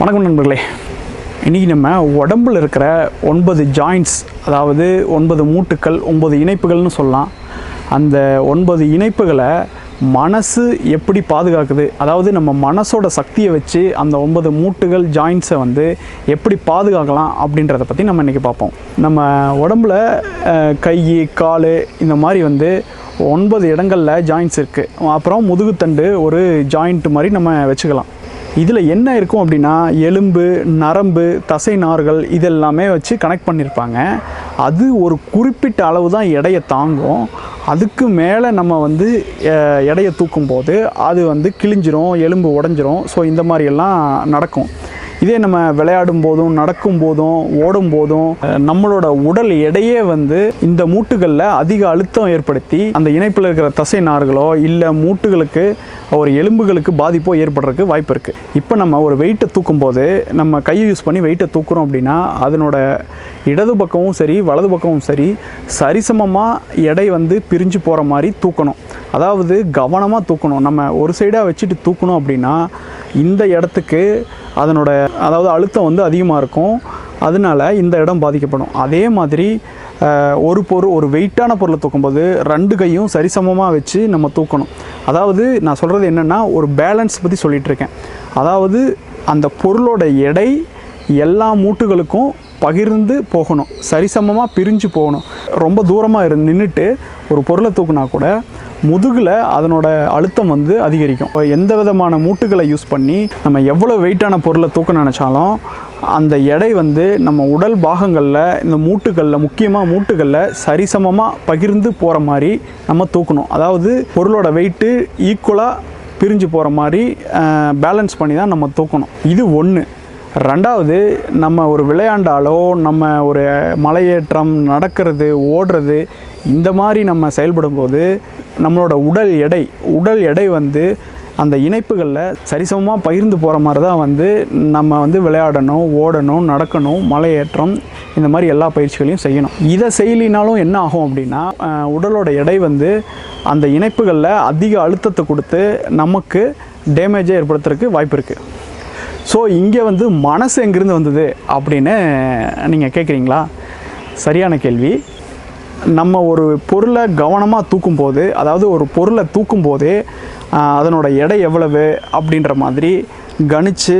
வணக்கம் நண்பர்களே. இன்றைக்கி நம்ம உடம்பில் இருக்கிற ஒன்பது ஜாயிண்ட்ஸ் அதாவது ஒன்பது மூட்டுக்கள் ஒன்பது இணைப்புகள்னு சொல்லலாம். அந்த ஒன்பது இணைப்புகளை மனசு எப்படி பாதுகாக்குது? அதாவது நம்ம மனசோட சக்தியை வச்சு அந்த ஒன்பது மூட்டுகள் ஜாயிண்ட்ஸை வந்து எப்படி பாதுகாக்கலாம் அப்படின்றத பற்றி நம்ம இன்றைக்கி பார்ப்போம். நம்ம உடம்புல கை கால் இந்த மாதிரி வந்து ஒன்பது இடங்களில் ஜாயிண்ட்ஸ் இருக்குது அப்புறம் முதுகுத்தண்டு ஒரு ஜாயிண்ட் மாதிரி நம்ம வச்சுக்கலாம். இதில் என்ன இருக்கும் அப்படின்னா எலும்பு நரம்பு தசை நார்கள் இதெல்லாமே வச்சு கனெக்ட் பண்ணியிருப்பாங்க அது ஒரு குறிப்பிட்ட அளவு தான் எடையை தாங்கும். அதுக்கு மேலே நம்ம வந்து எடையை தூக்கும் போது அது வந்து கிழிஞ்சிரும் எலும்பு உடஞ்சிரும். ஸோ இந்த மாதிரியெல்லாம் நடக்கும். இதே நம்ம விளையாடும் போதும் நடக்கும் போதும் ஓடும் போதும் நம்மளோட உடல் எடையே வந்து இந்த மூட்டுகளில் அதிக அழுத்தம் ஏற்படுத்தி அந்த இணைப்பில் இருக்கிற தசை நார்களோ இல்லை மூட்டுகளுக்கு ஒரு எலும்புகளுக்கு பாதிப்போ ஏற்படுறதுக்கு வாய்ப்பு இருக்குது இப்போ நம்ம ஒரு வெயிட்டை தூக்கும் போது நம்ம கையை யூஸ் பண்ணி வெயிட்டை தூக்குறோம் அப்படின்னா அதனோட இடது பக்கமும் சரி வலது பக்கமும் சரி சரிசமமாக எடை வந்து பிரிஞ்சு போகிற மாதிரி தூக்கணும். அதாவது கவனமாக தூக்கணும். நம்ம ஒரு சைடாக வச்சுட்டு தூக்கணும் அப்படின்னா இந்த இடத்துக்கு அதனோட அதாவது அழுத்தம் வந்து அதிகமாக இருக்கும். அதனால இந்த இடம் பாதிக்கப்படும். அதே மாதிரி ஒரு பொருள் ஒரு வெயிட்டான பொருளை தூக்கும்போது ரெண்டு கையும் சரிசமமாக வச்சு நம்ம தூக்கணும். அதாவது நான் சொல்கிறது என்னென்னா ஒரு பேலன்ஸ் பற்றி சொல்லிகிட்டு இருக்கேன். அதாவது அந்த பொருளோட எடை எல்லா மூட்டுகளுக்கும் பகிர்ந்து போகணும். சரிசமமாக பிரிஞ்சு போகணும். ரொம்ப தூரமாக இருந்து நின்றுட்டு ஒரு பொருளை தூக்குனா கூட முதுகில் அதனோட அழுத்தம் வந்து அதிகரிக்கும். இப்போ எந்த விதமான மூட்டுகளை யூஸ் பண்ணி நம்ம எவ்வளோ வெயிட்டான பொருளை தூக்க நினச்சாலும் அந்த எடை வந்து நம்ம உடல் பாகங்களில் இந்த மூட்டுகளில் முக்கியமாக மூட்டுகளில் சரிசமமாக பகிர்ந்து போகிற மாதிரி நம்ம தூக்கணும். அதாவது பொருளோட வெயிட்டு ஈக்குவலாக பிரிஞ்சு போகிற மாதிரி பேலன்ஸ் பண்ணி தான் நம்ம தூக்கணும். இது ஒன்று ரெண்டாவது நம்ம ஒரு விளையாண்டாலோ நம்ம ஒரு மலையேற்றம் நடக்கிறது ஓடுறது இந்த மாதிரி நம்ம செயல்படும்போது நம்மளோட உடல் எடை உடல் எடை வந்து அந்த இணைப்புகளில் சரிசமமாக பகிர்ந்து போகிற மாதிரி தான் வந்து நம்ம வந்து விளையாடணும் ஓடணும் நடக்கணும் மலையேற்றம் இந்த மாதிரி எல்லா பயிற்சிகளையும் செய்யணும். இதை செய்யலினாலும் என்ன ஆகும் அப்படின்னா உடலோட எடை வந்து அந்த இணைப்புகளில் அதிக அழுத்தத்தை கொடுத்து நமக்கு டேமேஜை ஏற்படுத்துறதுக்கு வாய்ப்பு இருக்குது ஸோ இங்கே வந்து மனசு எங்கேருந்து வந்தது அப்படின்னு நீங்கள் கேட்குறீங்களா சரியான கேள்வி. நம்ம ஒரு பொருளை கவனமாக தூக்கும் போது அதாவது ஒரு பொருளை தூக்கும் போதே அதனோட எடை எவ்வளவு அப்படின்ற மாதிரி கணிச்சு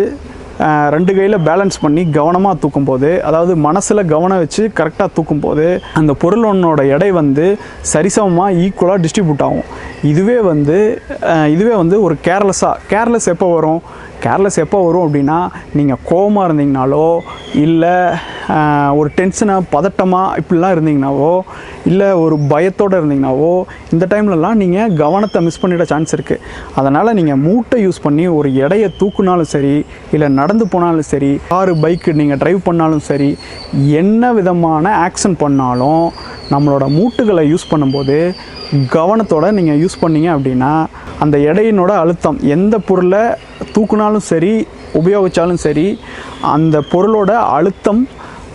ரெண்டு கையில் பேலன்ஸ் பண்ணி கவனமாக தூக்கும்போது அதாவது மனசில் கவனம் வச்சு கரெக்டாக தூக்கும்போது அந்த பொருளோட எடை வந்து சரிசமமாக ஈக்குவலாக டிஸ்ட்ரிபியூட் ஆகும். இதுவே வந்து இதுவே வந்து ஒரு கேர்லெஸ்ஸாக கேர்லெஸ் எப்போ வரும்? கேர்லெஸ் எப்போ வரும் அப்படின்னா நீங்கள் கோவமாக இருந்தீங்கனாலோ இல்லை ஒரு டென்ஷனாக பதட்டமாக இப்படிலாம் இருந்தீங்கனாவோ இல்லை ஒரு பயத்தோடு இருந்தீங்கனாவோ இந்த டைம்லலாம் நீங்கள் கவனத்தை மிஸ் பண்ணிட சான்ஸ் இருக்குது அதனால் நீங்கள் மூட்டை யூஸ் பண்ணி ஒரு எடையை தூக்குனாலும் சரி இல்லை நடந்து போனாலும் சரி காரு பைக்கு நீங்கள் டிரைவ் பண்ணாலும் சரி என்ன விதமான ஆக்ஷன் பண்ணாலும் நம்மளோட மூட்டுகளை யூஸ் பண்ணும்போது கவனத்தோட நீங்கள் யூஸ் பண்ணீங்க அப்படின்னா அந்த எடையினோட அழுத்தம் எந்த பொருளை தூக்குனாலும் சரி உபயோகித்தாலும் சரி அந்த பொருளோட அழுத்தம்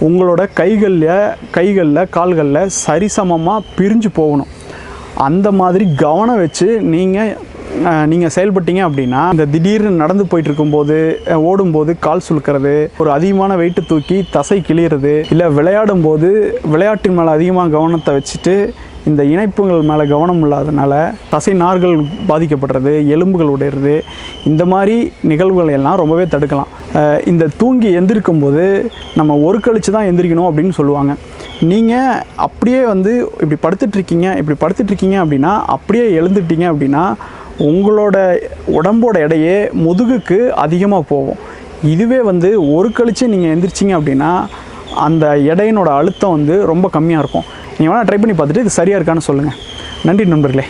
உங்களோட கைகளில் கைகளில் கால்களில் சரிசமமாக பிரிஞ்சு போகணும். அந்த மாதிரி கவனம் வச்சு நீங்கள் நீங்கள் செயல்பட்டீங்க அப்படின்னா இந்த திடீர்னு நடந்து போயிட்டு இருக்கும்போது ஓடும்போது கால் சுழுக்கிறது ஒரு அதிகமான வெயிட்டு தூக்கி தசை கிளியிறது இல்லை விளையாடும் போது விளையாட்டின் மேலே அதிகமாக கவனத்தை வச்சுட்டு இந்த இணைப்புகள் மேலே கவனம் இல்லாதனால தசை நார்கள் பாதிக்கப்படுறது எலும்புகள் உடையிறது இந்த மாதிரி நிகழ்வுகளை எல்லாம் ரொம்பவே தடுக்கலாம். இந்த தூங்கி எந்திரிக்கும் போது நம்ம ஒரு கழிச்சு தான் எந்திரிக்கணும் அப்படின்னு சொல்லுவாங்க. நீங்கள் அப்படியே வந்து இப்படி படுத்துட்ருக்கீங்க இப்படி படுத்துட்ருக்கீங்க அப்படின்னா அப்படியே எழுந்துட்டீங்க அப்படின்னா உங்களோட உடம்போட எடையே முதுகுக்கு அதிகமாக போகும். இதுவே வந்து ஒரு கழிச்சு நீங்கள் எந்திரிச்சிங்க அப்படின்னா அந்த எடையினோட அழுத்தம் வந்து ரொம்ப கம்மியாக இருக்கும். நீங்கள் வேணால் ட்ரை பண்ணி பார்த்துட்டு இது சரியாக இருக்கான்னு சொல்லுங்கள் நன்றி நண்பர்களே.